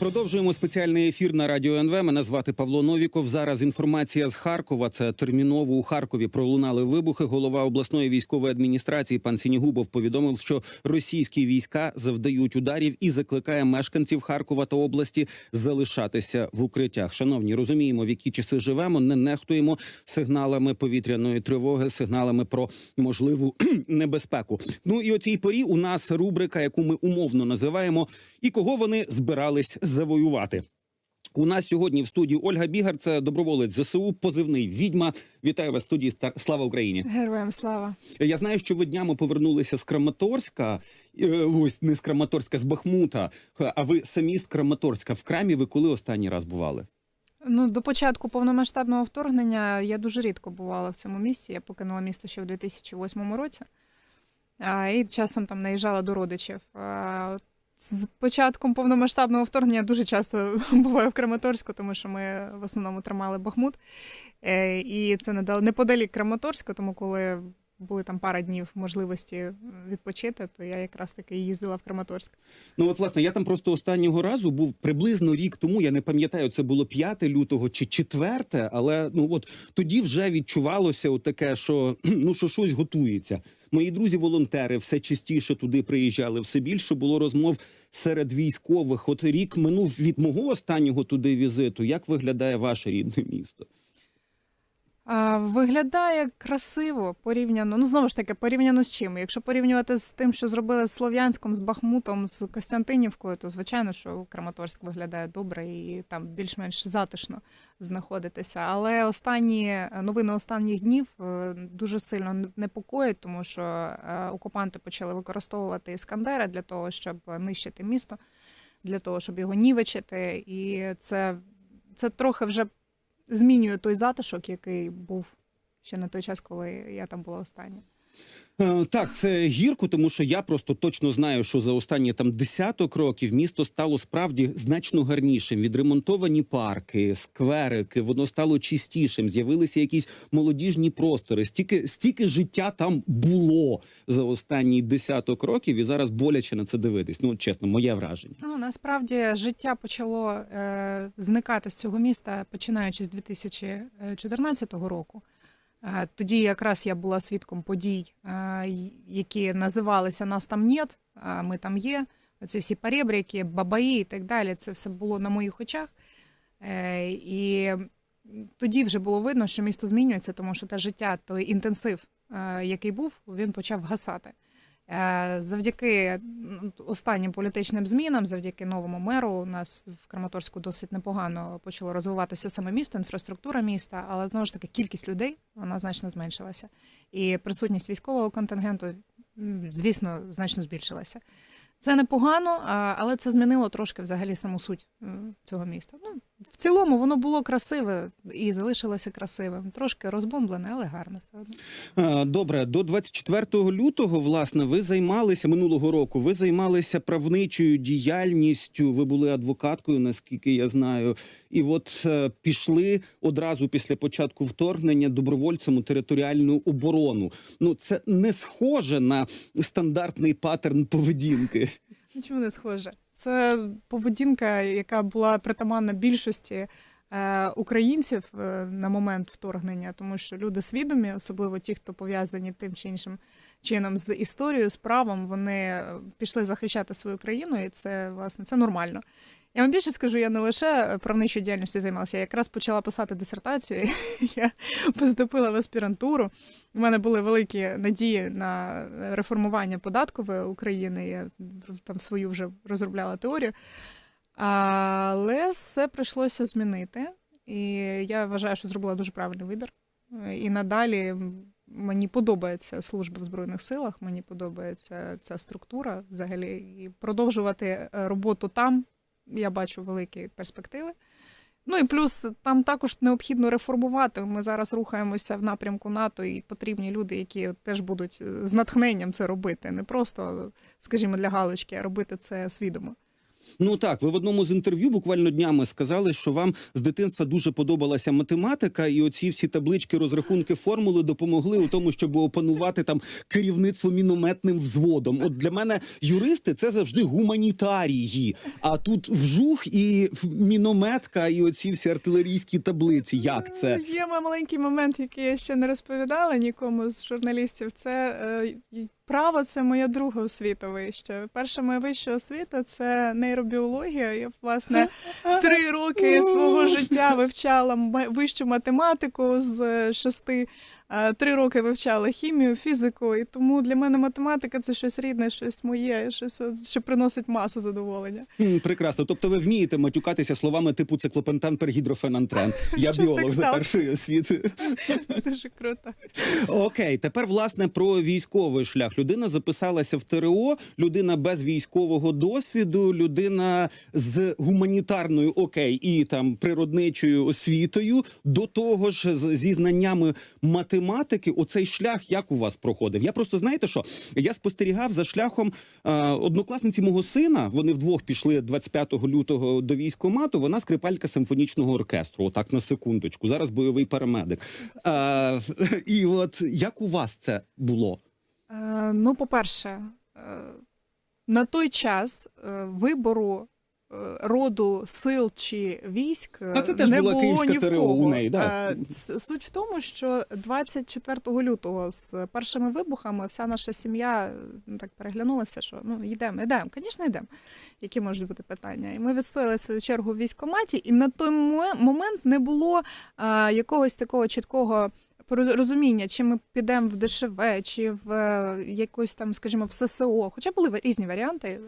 Продовжуємо спеціальний ефір на радіо НВ. Мене звати Павло Новіков. Зараз інформація з Харкова. Це терміново у Харкові пролунали вибухи. Голова обласної військової адміністрації пан Сінігубов повідомив, що російські війська завдають ударів і закликає мешканців Харкова та області залишатися в укриттях. Шановні, розуміємо, в які часи живемо. Не нехтуємо сигналами повітряної тривоги, сигналами про можливу небезпеку. Ну і о цій порі у нас рубрика, яку ми умовно називаємо, і кого вони збирались завоювати. У нас сьогодні в студії Ольга Бігар, це доброволець ЗСУ, позивний відьма. Вітаю вас в студії. Слава Україні! Героям слава. Я знаю, що ви днями повернулися з Краматорська. е, Ось не з Краматорська, з Бахмута. А ви самі з Краматорська. В крамі ви коли останній раз бували? Ну до початку повномасштабного вторгнення я дуже рідко бувала в цьому місті. Я покинула місто ще в 2008 році. А, і часом там наїжджала до родичів. А, з початком повномасштабного вторгнення дуже часто буваю в Краматорську, тому що ми в основному тримали Бахмут. Е, і це неподалік Краматорська, тому коли були там пара днів можливості відпочити, то я якраз таки їздила в Краматорськ. Ну от власне, я там просто останнього разу був приблизно рік тому. Я не пам'ятаю, це було 5 лютого чи 4, але ну от тоді вже відчувалося таке, що ну що щось готується. Мої друзі-волонтери все частіше туди приїжджали. Все більше було розмов серед військових. От рік минув від мого останнього туди візиту. Як виглядає ваше рідне місто? Виглядає красиво порівняно. Ну знову ж таки, порівняно з чим? Якщо порівнювати з тим, що зробили з Слов'янськом, з Бахмутом, з Костянтинівкою, то звичайно, що Краматорськ виглядає добре і там більш-менш затишно знаходитися. Але останні новини останніх днів е, дуже сильно непокоять, тому що е, окупанти почали використовувати іскандери для того, щоб нищити місто, для того, щоб його нівечити, і це, це трохи вже змінює той затишок, який був ще на той час, коли я там була остання. Е, Так, це гірко, тому що я просто точно знаю, що за останні там десяток років місто стало справді значно гарнішим. Відремонтовані парки, скверики, воно стало чистішим. З'явилися якісь молодіжні простори. Стільки стільки життя там було за останні десяток років, і зараз боляче на це дивитись. Ну чесно, моє враження. Ну насправді життя почало е, зникати з цього міста, починаючи з 2014 року. Е, Тоді якраз я була свідком подій, е, які називалися Нас там нет, а ми там є. Оці всі перебріки, бабаї і так далі. Це все було на моїх очах. Е, І тоді вже було видно, що місто змінюється, тому що те життя, той інтенсив, е, який був, він почав гасати. Е, Завдяки останнім політичним змінам, завдяки новому меру, у нас в Краматорську досить непогано почало розвиватися саме місто, інфраструктура міста, але знову ж таки кількість людей вона значно зменшилася. І присутність військового контингенту, звісно, значно збільшилася. Це непогано, але це змінило трошки взагалі саму суть цього міста. Ну, в цілому воно було красиве і залишилося красивим. Трошки розбомблене, але гарне все одно. Добре, до 24 лютого, власне, ви займалися минулого року. Ви займалися правничою діяльністю. Ви були адвокаткою, наскільки я знаю. І от е, пішли одразу після початку вторгнення добровольцем у територіальну оборону. Ну це не схоже на стандартний паттерн поведінки. Чому не схоже? Це поведінка, яка була притаманна більшості е, українців е, на момент вторгнення, тому що люди свідомі, особливо ті, хто пов'язані тим чи іншим чином з історією, з правом, вони е, пішли захищати свою країну, і це власне це нормально. Я вам більше скажу, я не лише правничою діяльністю займалася, я якраз почала писати дисертацію. Я поступила в аспірантуру. У мене були великі надії на реформування податкової України. Я там свою вже розробляла теорію. Але все прийшлося змінити. І я вважаю, що зробила дуже правильний вибір. І надалі мені подобається служба в Збройних силах, мені подобається ця структура взагалі. І продовжувати е, роботу там я бачу великі перспективи. Ну і плюс там також необхідно реформувати. Ми зараз рухаємося в напрямку НАТО, і потрібні люди, які теж будуть з натхненням це робити, не просто, скажімо, для галочки, а робити це свідомо. Ну так, ви в одному з інтерв'ю буквально днями сказали, що вам з дитинства дуже подобалася математика, і оці всі таблички, розрахунки, формули допомогли у тому, щоб опанувати там керівництво мінометним взводом. От для мене юристи це завжди гуманітарії. А тут вжух і мінометка, і оці всі артилерійські таблиці. Як це? Е, Є маленький момент, який я ще не розповідала нікому з журналістів. Це е, право це моя друга освіта вища. Перша моя вища освіта це нейробіологія. Я власне три роки свого життя вивчала вищу математику з шести. Три роки вивчала хімію, фізику, і тому для мене математика це щось рідне, щось моє, щось що приносить масу задоволення. Прекрасно. Тобто ви вмієте матюкатися словами типу циклопентан пергідрофенантрен. Я біолог за першої освіти. Дуже круто. Окей, тепер власне про військовий шлях. Людина записалася в ТРО, людина без військового досвіду, людина з гуманітарною окей і там природничою освітою. До того ж, зі знаннями математики, оцей шлях як у вас проходив? Я просто знаєте що? Я спостерігав за шляхом е, однокласниці мого сина. Вони вдвох пішли 25 лютого до військкомату. Вона скрипалька симфонічного оркестру. Отак на секундочку. Зараз бойовий парамедик. Е, і от як у вас це було? Е, ну, по-перше, е, на той час е, вибору роду сил чи військ е, це теж не була було ні в кого. у неї, да. Е, Суть в тому, що 24 лютого з першими вибухами вся наша сім'я е, ну, так переглянулася, що ну йдемо, йдемо, звісно, йдемо. Які можуть бути питання? І ми відстояли свою чергу в військкоматі, і на той момент не було е, якогось такого чіткого розуміння, чи ми підемо в ДШВ, чи в е, якусь там, скажімо, в ССО. Хоча були різні варіанти.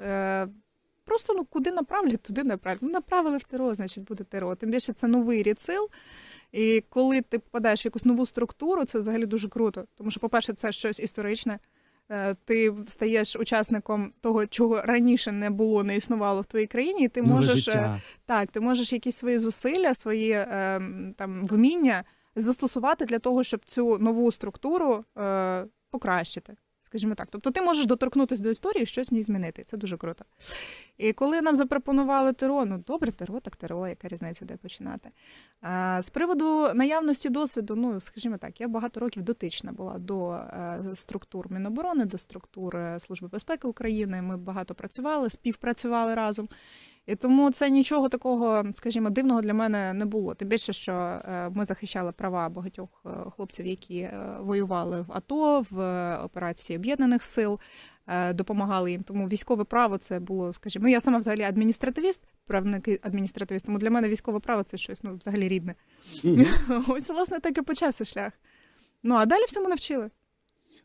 Просто ну куди направлять, туди направлять. Ну, направили в ТРО, значить буде ТРО. Тим більше це новий рід сил. І коли ти попадаєш в якусь нову структуру, це взагалі дуже круто. Тому що, по-перше, це щось історичне. Е, Ти стаєш учасником того, чого раніше не було, не існувало в твоїй країні, і ти можеш е, так, ти можеш якісь свої зусилля, свої е, там вміння застосувати для того, щоб цю нову структуру покращити. Скажімо так, тобто ти можеш доторкнутися до історії, щось в ній змінити. Це дуже круто. І коли нам запропонували ТРО, ну добре, ТРО, так ТРО, яка різниця, де починати. А, з приводу наявності досвіду, ну скажімо так, я багато років дотична була до е, структур Міноборони, до структур е, Служби безпеки України. Ми багато працювали, співпрацювали разом. І тому це нічого такого, скажімо, дивного для мене не було. Тим більше, що е, ми захищали права багатьох е, хлопців, які е, воювали в АТО, в операції Об'єднаних Сил, допомагали їм. Тому військове право це було, скажімо, ну я сама взагалі адміністративіст, правник адміністративіст, тому для мене військове право це щось ну, взагалі рідне. Ось, власне, так і почався шлях. Ну а далі всьому навчили.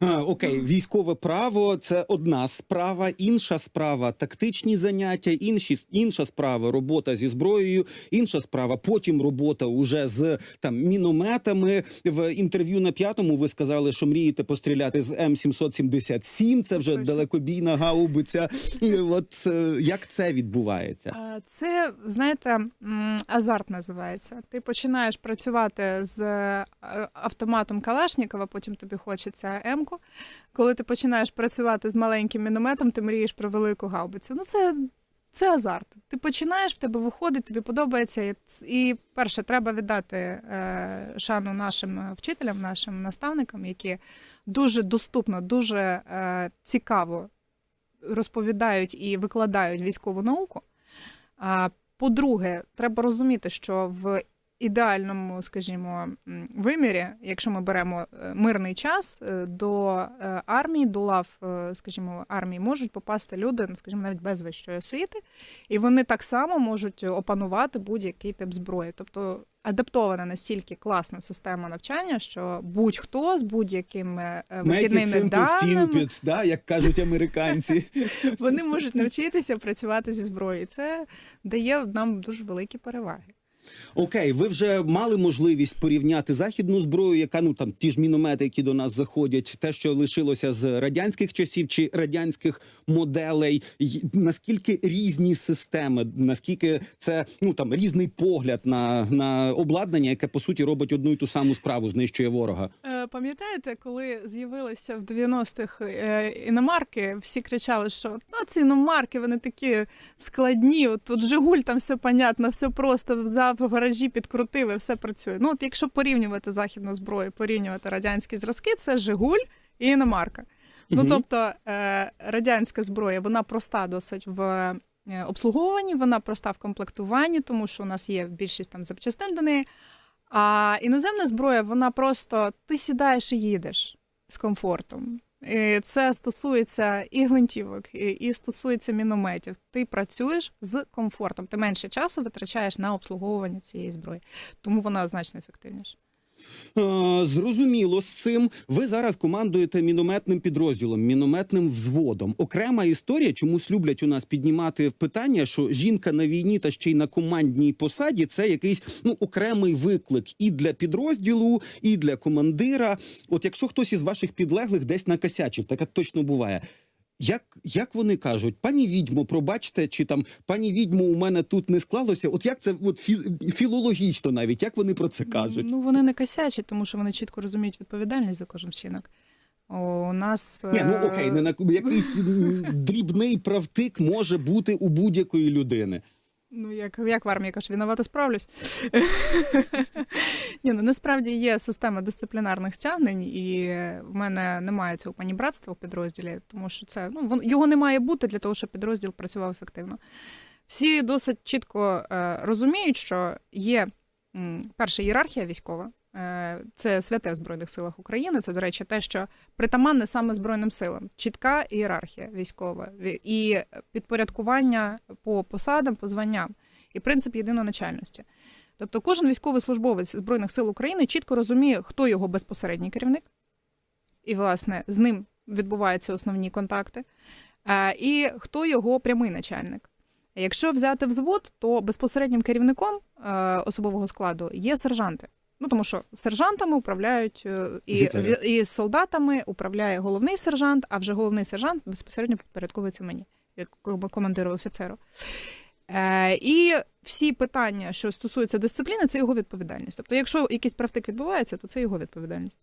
Окей, військове право це одна справа, інша справа тактичні заняття, інші інша справа робота зі зброєю, інша справа потім робота уже з там мінометами. В інтерв'ю на п'ятому ви сказали, що мрієте постріляти з М 777 Це вже Точно. далекобійна гаубиця. От е, як це відбувається? Це, знаєте, азарт називається. Ти починаєш працювати з е, автоматом Калашнікова, потім тобі хочеться М-ку. Коли ти починаєш працювати з маленьким мінометом, ти мрієш про велику гаубицю. Ну, це, це азарт. Ти починаєш, в тебе виходить, тобі подобається. І, і перше, треба віддати е, шану нашим е, вчителям, нашим наставникам, які дуже доступно, дуже е, цікаво розповідають і викладають військову науку. А по-друге, треба розуміти, що в ідеальному, скажімо, вимірі, якщо ми беремо е, мирний час, е, до е, армії, до лав, скажімо, армії можуть попасти люди, ну, скажімо, навіть без вищої освіти, і вони так само можуть опанувати будь-який тип зброї. Тобто адаптована настільки класна система навчання, що будь-хто з будь-якими вихідними даними stupid, да, як кажуть американці. вони можуть навчитися працювати зі зброєю. Це дає нам дуже великі переваги. Окей, ви вже мали можливість порівняти західну зброю, яка ну там ті ж міномети, які до нас заходять, те, що лишилося з радянських часів чи радянських моделей. Наскільки різні системи, наскільки це ну там різний погляд на, на обладнання, яке по суті робить одну і ту саму справу, знищує ворога. Е, Пам'ятаєте, коли з'явилися в 90-х е, іномарки, всі кричали, що ну, ці іномарки вони такі складні. Тут Жигуль, там все понятно, все просто взяв в гаражі, підкрутив і все працює. Ну, от якщо порівнювати західну зброю, порівнювати радянські зразки, це Жигуль і іномарка. Ну тобто е, радянська зброя, вона проста досить в е, обслуговуванні, вона проста в комплектуванні, тому що у нас є більшість там запчастин до неї. А іноземна зброя, вона просто ти сідаєш і їдеш з комфортом. І це стосується і гвинтівок, і, і стосується мінометів. Ти працюєш з комфортом. Ти менше часу витрачаєш на обслуговування цієї зброї, тому вона значно ефективніша. Зрозуміло з цим. Ви зараз командуєте мінометним підрозділом, мінометним взводом. Окрема історія, чомусь люблять у нас піднімати питання, що жінка на війні та ще й на командній посаді це якийсь ну окремий виклик і для підрозділу, і для командира. От якщо хтось із ваших підлеглих десь накосячив, таке точно буває. Як, як вони кажуть, пані відьмо, пробачте, чи там пані відьмо, у мене тут не склалося? От як це от фі- філологічно навіть, як вони про це кажуть? Ну вони не косячать, тому що вони чітко розуміють відповідальність за кожен вчинок. У нас Ні, ну е, окей, не на якийсь дрібний правтик може бути у будь-якої людини. Ну, як, як в армії кажуть, виновато справлюсь. Ні, ну насправді є система дисциплінарних стягнень, і в мене немає цього панібратства в підрозділі, тому що це ну його не має бути для того, щоб підрозділ працював ефективно. Всі досить чітко е, розуміють, що є перша ієрархія військова. Е, Це святе в Збройних силах України. Це, до речі, те, що притаманне саме Збройним силам. Чітка ієрархія військова і підпорядкування по посадам, по званням, і принцип єдиноначальності. Тобто кожен військовослужбовець Збройних сил України чітко розуміє, хто його безпосередній керівник, і, власне, з ним відбуваються основні контакти, е, і хто його прямий начальник. Якщо взяти взвод, то безпосереднім керівником е, особового складу є сержанти. Ну тому що сержантами управляють е, і, і солдатами управляє головний сержант, а вже головний сержант безпосередньо підпорядковується мені, як командиру офіцеру. Е, і всі питання, що стосуються дисципліни, це його відповідальність. Тобто, якщо якийсь правтик відбувається, то це його відповідальність.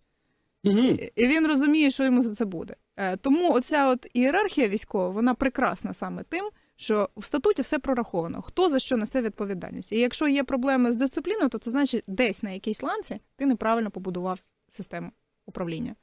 Угу. І він розуміє, що йому за це буде. Е, Тому оця от ієрархія військова, вона прекрасна саме тим, що в статуті все прораховано, хто за що несе відповідальність. І якщо є проблеми з дисципліною, то це значить, десь на якійсь ланці ти неправильно побудував систему управління.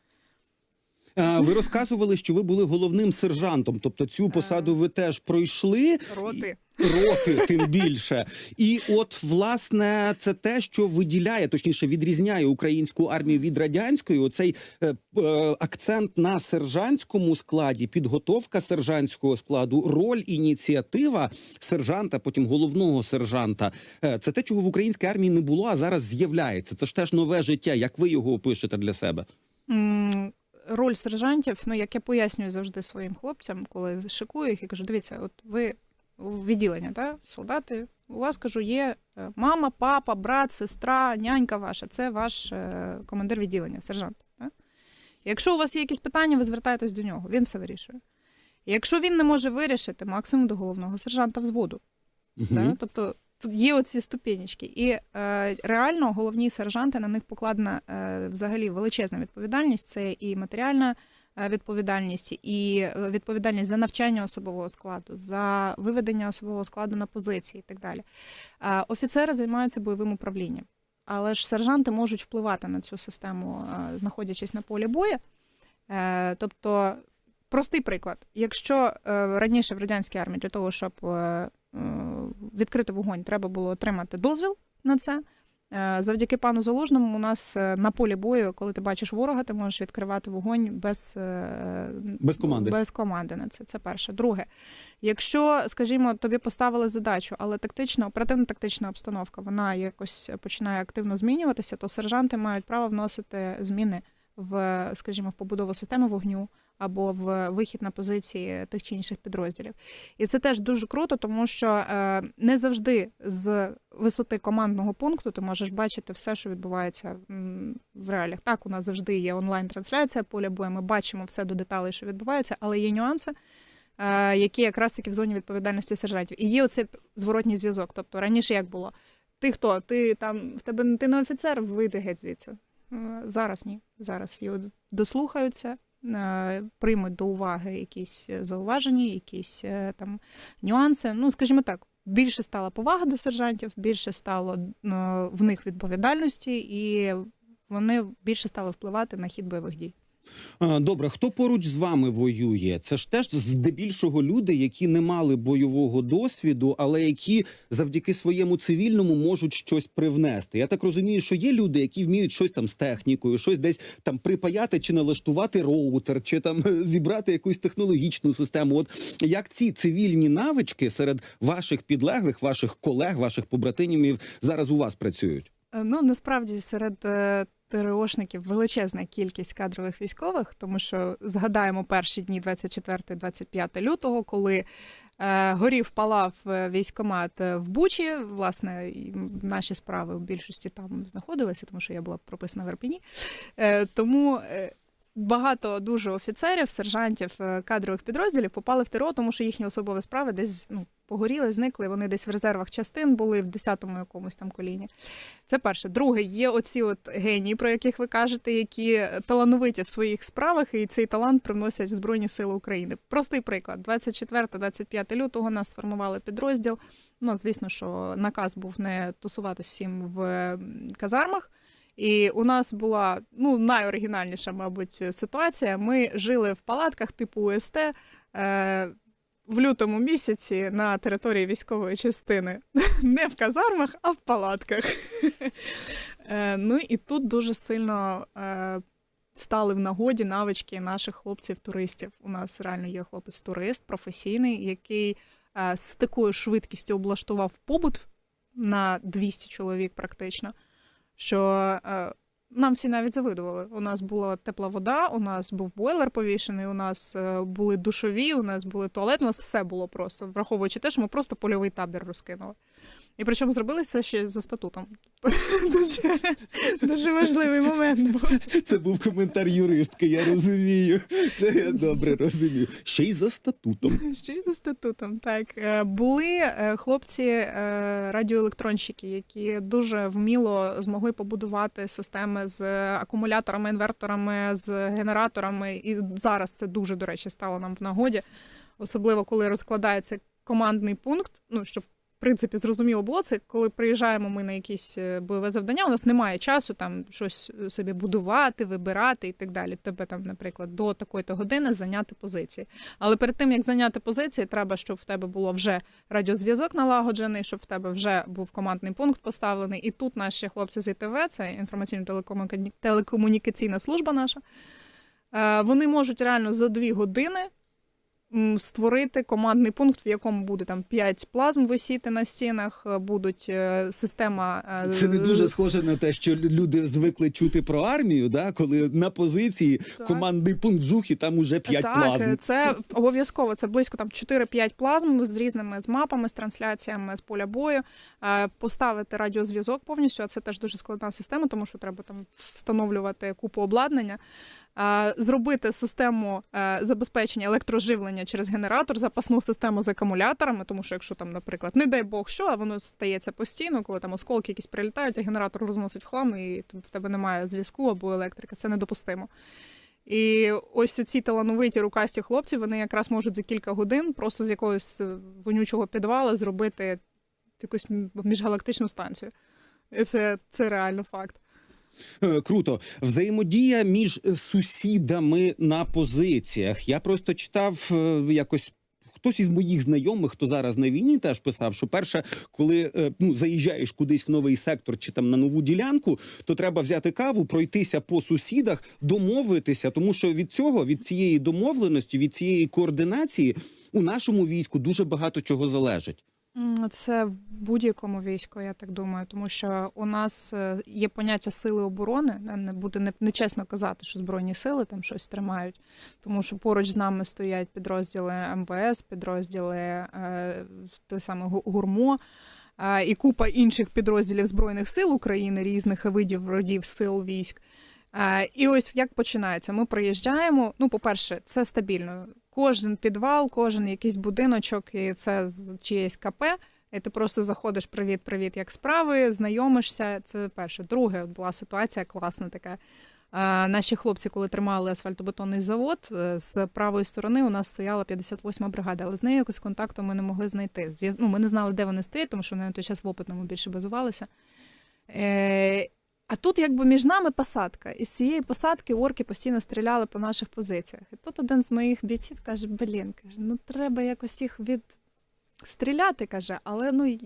Ви розказували, що ви були головним сержантом, тобто цю посаду ви теж пройшли. Роти. Роти, тим більше. І от, власне, це те, що виділяє, точніше, відрізняє українську армію від радянської. Оцей е, е, акцент на сержантському складі, підготовка сержантського складу, роль ініціатива сержанта, потім головного сержанта. Е, це те, чого в українській армії не було, а зараз з'являється. Це ж теж нове життя. Як ви його опишете для себе? М, Роль сержантів, ну як я пояснюю завжди своїм хлопцям, коли шикую їх, я кажу: дивіться, от ви відділення, да, солдати, у вас кажу, є е, мама, папа, брат, сестра, нянька ваша, це ваш е, командир відділення, сержант. Да? Якщо у вас є якісь питання, ви звертаєтесь до нього, він все вирішує. Якщо він не може вирішити, максимум до головного сержанта взводу. Да? Тобто тут є оці ступенечки. І е, реально головні сержанти на них покладена е, взагалі величезна відповідальність. Це і матеріальна відповідальність, і е, відповідальність за навчання особового складу, за виведення особового складу на позиції і так далі. Е, офіцери займаються бойовим управлінням. Але ж сержанти можуть впливати на цю систему, е, знаходячись на полі бою. Е, Тобто, простий приклад: якщо е, раніше в радянській армії для того, щоб е, е, відкрити вогонь, треба було отримати дозвіл на це. Е, Завдяки пану Залужному у нас е, на полі бою, коли ти бачиш ворога, ти можеш відкривати вогонь без, е, Без команди. без команди на це. Це перше. Друге, якщо, скажімо, тобі поставили задачу, але тактична, оперативно-тактична обстановка вона якось починає активно змінюватися, то сержанти мають право вносити зміни в, скажімо, в побудову системи вогню або в вихід на позиції тих чи інших підрозділів. І це теж дуже круто, тому що е, не завжди з висоти командного пункту ти можеш бачити все, що відбувається в реаліях. Так, у нас завжди є онлайн-трансляція поля бою. Ми бачимо все до деталей, що відбувається, але є нюанси. е, Які якраз таки в зоні відповідальності сержантів, і є оцей зворотній зв'язок. Тобто раніше як було? Ти хто? Ти там в тебе ти не офіцер, вийди геть звідси. Е, Зараз ні. Зараз його дослухаються, приймуть до уваги якісь е, зауваження, якісь е, там нюанси. Ну, скажімо так, більше стала повага до сержантів, більше стало е, в них відповідальності, і вони більше стали впливати на хід бойових дій. Добре, хто поруч з вами воює? Це ж теж здебільшого люди, які не мали бойового досвіду, але які завдяки своєму цивільному можуть щось привнести. Я так розумію, що є люди, які вміють щось там з технікою, щось десь там припаяти чи налаштувати роутер, чи там зібрати якусь технологічну систему. От як ці цивільні навички серед ваших підлеглих, ваших колег, ваших побратимів зараз у вас працюють? Е, Ну насправді серед е, ТРОшників величезна кількість кадрових військових, тому що згадаємо перші дні 24-25 лютого, коли е, горів палав е, військомат е, в Бучі. Власне, наші справи в більшості там знаходилися, тому що я була прописана в Ірпіні. Е, тому е, багато дуже офіцерів, сержантів е, кадрових підрозділів попали в ТРО, тому що їхні особові справи десь ну, погоріли, зникли. Вони десь в резервах частин були в 10-му якомусь там коліні. Це перше. Друге, є оці от генії, про яких ви кажете, які талановиті в своїх справах, і цей талант привносять в Збройні Сили України. Простий приклад: 24-25 лютого нас сформували підрозділ. Ну, звісно, що наказ був не тусуватись всім в казармах. І у нас була ну найоригінальніша, мабуть, ситуація. Ми жили в палатках типу УСТ е, в лютому місяці на території військової частини. Не в казармах, а в палатках. Е, ну і тут дуже сильно е, стали в нагоді навички наших хлопців-туристів. У нас реально є хлопець-турист, професійний, який е, з такою швидкістю облаштував побут на 200 чоловік практично, що е, нам всі навіть завидували. У нас була тепла вода, у нас був бойлер повішений, у нас е, були душові, у нас були туалет, у нас все було просто, враховуючи те, що ми просто польовий табір розкинули. І причому зробили це ще за статутом. Дуже, дуже важливий момент був. Це був коментар юристки, я розумію. Це я добре розумію. Ще й за статутом. Ще й за статутом. Так Е, були е, хлопці е, радіоелектронщики, які дуже вміло змогли побудувати системи з акумуляторами, інверторами, з генераторами. І зараз це дуже до речі стало нам в нагоді, особливо коли розкладається командний пункт. Ну щоб принципі зрозуміло було це, коли приїжджаємо ми на якісь е, бойове завдання. У нас немає часу там щось собі будувати, вибирати і так далі. Тебе там, наприклад, до такої-то години зайняти позиції. Але перед тим як зайняти позиції, треба, щоб в тебе було вже радіозв'язок налагоджений, щоб в тебе вже був командний пункт поставлений. І тут наші хлопці з ІТВ, це інформаційно-телекомунікаційна служба наша. е, Вони можуть реально за дві години створити командний пункт, в якому буде там 5 плазм висіти на стінах, е, будуть е, система. е, Це не дуже схоже на те, що люди звикли чути про армію, да? коли на позиції Так. командний пункт жух, і там уже п'ять так, плазм. Це обов'язково. Це близько там 4-5 плазм з різними з мапами, з трансляціями з поля бою. Поставити радіозв'язок повністю, а це теж дуже складна система, тому що треба там встановлювати купу обладнання. Е, Зробити систему е, забезпечення електроживлення через генератор, запасну систему з акумуляторами, тому що якщо там, наприклад, не дай Бог що, а воно стається постійно, коли там осколки якісь прилітають, а генератор розносить в хлам, і в тебе немає зв'язку або електрики. Це недопустимо. І ось ці талановиті рукасті хлопці, вони якраз можуть за кілька годин просто з якогось е, вонючого підвала зробити якусь міжгалактичну станцію. І це, це реально факт. Е, Круто. Взаємодія між е, сусідами на позиціях. Я просто читав е, якось. Хтось із моїх знайомих, хто зараз на війні, теж писав, що перше, коли ну заїжджаєш кудись в новий сектор чи там на нову ділянку, то треба взяти каву, пройтися по сусідах, домовитися, тому що від цього, від цієї домовленості, від цієї координації у нашому війську дуже багато чого залежить. Це в будь-якому війську, я так думаю, тому що у нас е, є поняття сили оборони. Не- буде нечесно казати, що збройні сили там щось тримають, тому що поруч з нами стоять підрозділи МВС, підрозділи е, той Гу- ГУРМО. е, І купа інших підрозділів Збройних сил України, різних видів родів сил військ. І ось як починається. Ми приїжджаємо. Ну, по-перше, це стабільно. Кожен підвал, кожен якийсь будиночок, і це чиєсь КП. І ти просто заходиш, привіт, привіт, як справи, знайомишся. Це перше. Друге, була ситуація класна така. Е, Наші хлопці, коли тримали асфальтобетонний завод, е, з правої сторони у нас стояла 58-ма бригада, але з нею якось контакту ми не могли знайти. Ну, ми не знали, де вони стоять, тому що вони на той час в опитному більше базувалися. А тут якби між нами посадка. І з цієї посадки орки постійно стріляли по наших позиціях. І тут один з моїх бійців каже: Блін, каже, ну треба якось їх від стріляти, каже, але ну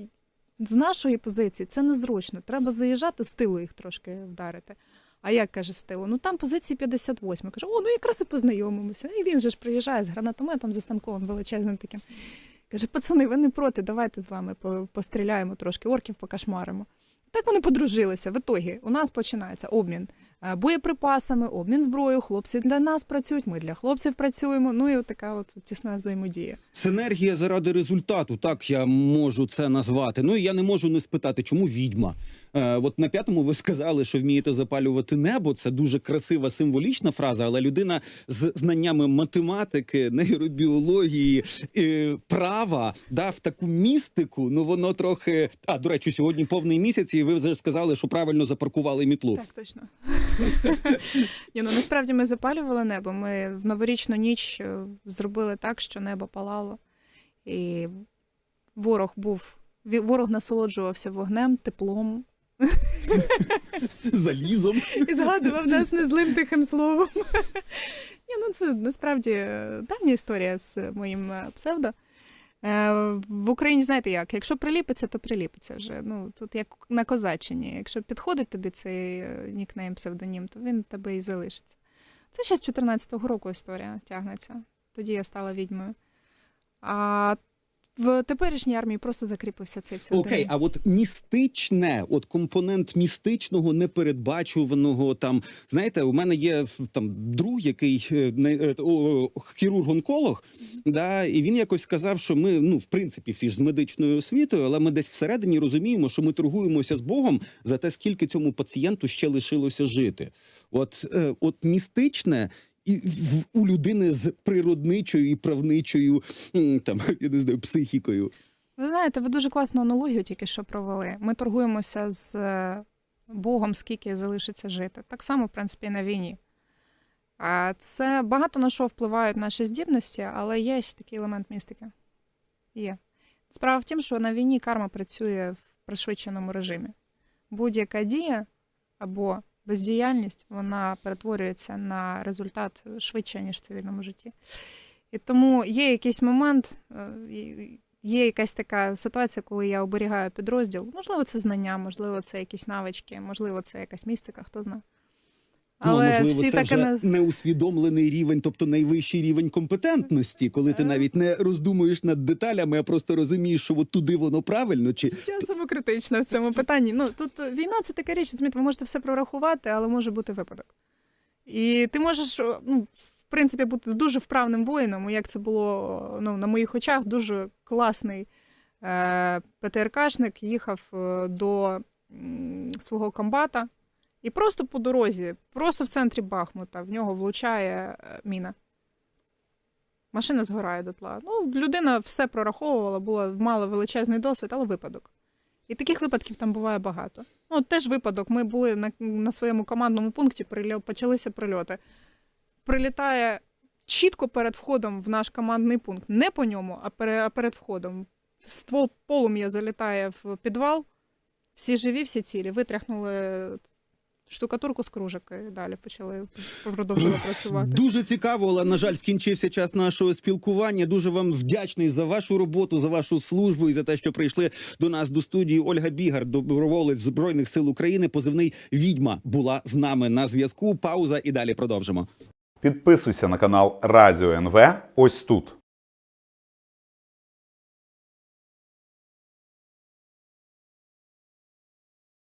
з нашої позиції це незручно. Треба заїжджати з тилу їх трошки вдарити. А як каже з тилу? Ну там позиції 58. Каже, о, ну якраз і познайомимося. І він же ж приїжджає з гранатометом за станковим величезним таким. Каже, пацани, ви не проти, давайте з вами постріляємо трошки, орків покашмаримо. Так вони подружилися. В ітогі у нас починається обмін боєприпасами, обмін зброєю. Хлопці для нас працюють, ми для хлопців працюємо. Ну і от така от тісна взаємодія. Синергія заради результату, так я можу це назвати. Ну і я не можу не спитати, чому відьма. Е, от на п'ятому ви сказали, що вмієте запалювати небо. Це дуже красива символічна фраза, але людина з знаннями математики, нейробіології, е, права дав таку містику. Ну воно трохи. А до речі, сьогодні повний місяць, і ви вже сказали, що правильно запаркували мітлу. Так, точно. Ні, ну насправді ми запалювали небо. Ми в новорічну ніч е, зробили так, що небо палало, і ворог був. Ворог насолоджувався вогнем, теплом Залізом. і згадував нас незлим тихим словом. Ні, ну це насправді е, давня історія з моїм е, псевдо. Е, В Україні знаєте як? Якщо приліпиться, то приліпиться вже. Ну тут як на козаччині. Якщо підходить тобі цей е, нікнейм, псевдонім, то він тебе і залишиться. Це ще з 14-го року історія тягнеться. Тоді я стала відьмою. А в теперішній армії просто закріпився цей псевдонім. Окей, а от містичне, от компонент містичного, непередбачуваного там. Знаєте, у мене є там друг, який е, не- е, хірург-онколог, да, і він якось сказав, що ми, ну, в принципі, всі ж з медичною освітою, але ми десь всередині розуміємо, що ми торгуємося з Богом за те, скільки цьому пацієнту ще лишилося жити. От, е, от містичне. І у людини з природничою і правничою там я не знаю психікою. Ви знаєте, ви дуже класну аналогію тільки що провели. Ми торгуємося з е, Богом, скільки залишиться жити. Так само, в принципі, і на війні. А це багато на що впливають наші здібності, але є ще такий елемент містики. Є. Справа в тім, що на війні карма працює в пришвидшеному режимі. Будь-яка дія або бездіяльність вона перетворюється на результат швидше, ніж в цивільному житті. І тому є якийсь момент, е, є якась така ситуація, коли я оберігаю підрозділ. Можливо, це знання, можливо, це якісь навички, можливо, це якась містика, хто знає. Але ну, можливо, всі це вже не... неусвідомлений рівень, тобто найвищий рівень компетентності, коли ти Е. навіть не роздумуєш над деталями, а просто розумієш, що от туди воно правильно, чи Я самокритична в цьому питанні. Ну тут е, війна це така річ, розумієте, ви можете все прорахувати, але може бути випадок. І ти можеш, ну, в принципі, бути дуже вправним воїном, як це було ну, на моїх очах, дуже класний е, ПТРКшник їхав е, до м, свого комбата. І просто по дорозі, просто в центрі Бахмута, в нього влучає е, міна. Машина згорає дотла. Ну, людина все прораховувала, була, мала величезний досвід, але випадок. І таких випадків там буває багато. Ну, теж випадок. Ми були на, на своєму командному пункті, почалися прильоти. Прилітає чітко перед входом в наш командний пункт. Не по ньому, а пере- а перед входом. Ствол полум'я залітає в підвал. Всі живі, всі цілі. Витряхнули штукатурку з кружок і далі почали продовжувати працювати. дуже цікаво, але на жаль, скінчився час нашого спілкування. Дуже вам вдячний за вашу роботу, за вашу службу і за те, що прийшли до нас до студії. Ольга Бігар, доброволець збройних сил України, позивний відьма, була з нами на зв'язку. Пауза і далі продовжимо. Підписуйся на канал Радіо НВ ось тут.